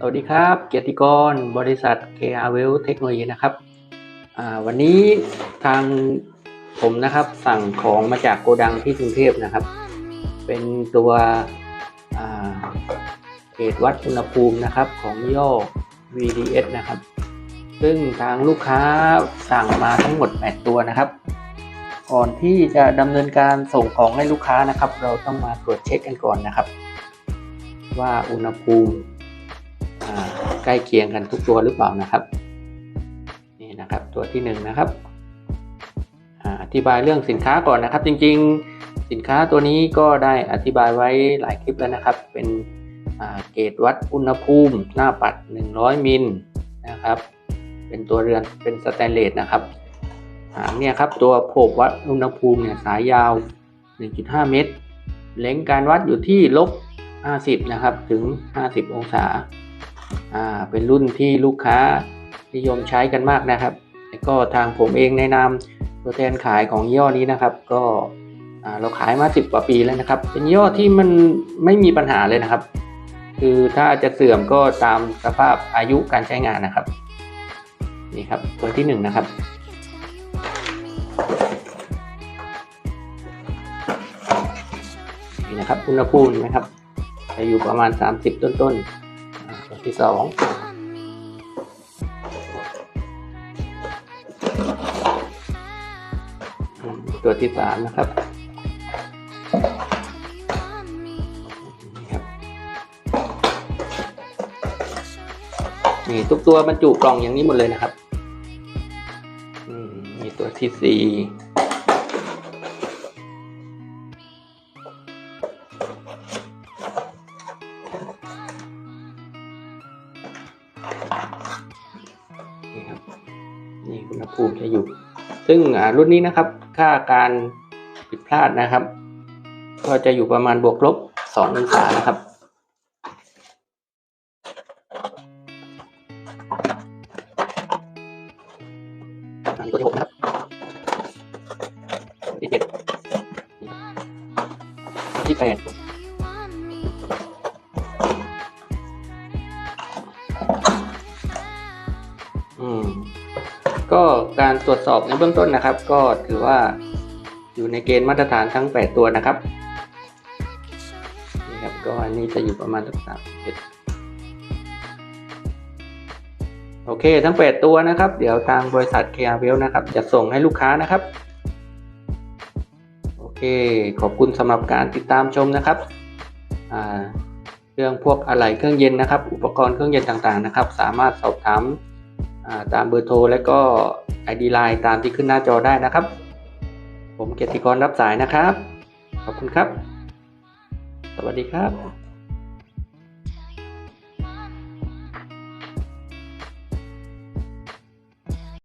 สวัสดีครับ เกียรติกร บริษัท KR Well เทคโนโลยีนะครับ วันนี้ทางผมนะครับสั่งของมาจากโกดังที่กรุงเทพนะครับ เป็นตัวเกจวัดอุณหภูมินะครับของย่อ VDS นะครับ ซึ่งทางลูกค้าสั่งมาทั้งหมด 8 ตัวนะครับ ก่อนที่จะดำเนินการส่งของให้ลูกค้านะครับ เราต้องมาตรวจเช็คกันก่อนนะครับ ว่าอุณหภูมิ ล้เคียงกันทุกตัวหรือเปล่านะครับ นี่นะครับตัวที่หนึ่งนะครับอธิบายเรื่องสินค้าก่อนนะครับ จริงๆสินค้าตัวนี้ก็ได้อธิบายไว้หลายคลิปแล้วนะครับ เป็นเกจวัดอุณหภูมิ หน้าปัด 100 มิลนะครับ เป็นตัวเรือนเป็นสแตนเลสนะครับหางเนี่ยครับตัวโผบวัดอุณหภูมิเนี่ยสายยาว 1.5 เมตร เล็งการวัดอยู่ที่ลบ 50 นะครับ ถึง 50 องศา อ่าเป็นรุ่นที่ลูกค้านิยมใช้กันมากนะครับก็ทางผมเองในนามตัวแทนขายของย่อนี้นะครับ ก็เราขายมา 10 กว่าปีแล้วนะครับ เป็นย่อที่มันไม่มีปัญหาเลยนะครับ คือถ้าจะเสื่อมก็ตามสภาพอายุการใช้งานนะครับนี่ครับตัวที่หนึ่งนะครับนี่นะครับอุณหภูมินะครับจะอยู่ประมาณ 30 ต้นๆ อ่าตัวที่สองตัวที่สามนะครับนี่ครับนี่ทุกตัวบรรจุกล่องอย่างนี้หมดเลยนะครับมนี่ตัวที่สี่ นี่อุณหภูมิจะอยู่ ซึ่งรุ่นนี้นะครับค่าการผิดพลาดนะครับ ก็จะอยู่ประมาณบวกลบสองศานะครับตัวที่หกนะครับที่เจ็ดที่แปด ก็การตรวจสอบในเบื้องต้นนะครับ ก็ถือว่าอยู่ในเกณฑ์มาตรฐานทั้ง 8 ตัวนะครับนี่ครับก็อันนี้จะอยู่ประมาณสักสามเจ็ดโอเคทั้ง 8 ตัวนะครับ เดี๋ยวทางบริษัท k r w e l นะครับ จะส่งให้ลูกค้านะครับ โอเค ขอบคุณสำหรับการติดตามชมนะครับเรื่องพวกอะไหล่เครื่องเย็นนะครับ อุปกรณ์เครื่องเย็นต่างๆนะครับ สามารถสอบถาม ตามเบอร์โทรและก็ ID Line ตามที่ขึ้นหน้าจอได้นะครับ ผมเกียรติกรรับสายนะครับ ขอบคุณครับ สวัสดีครับ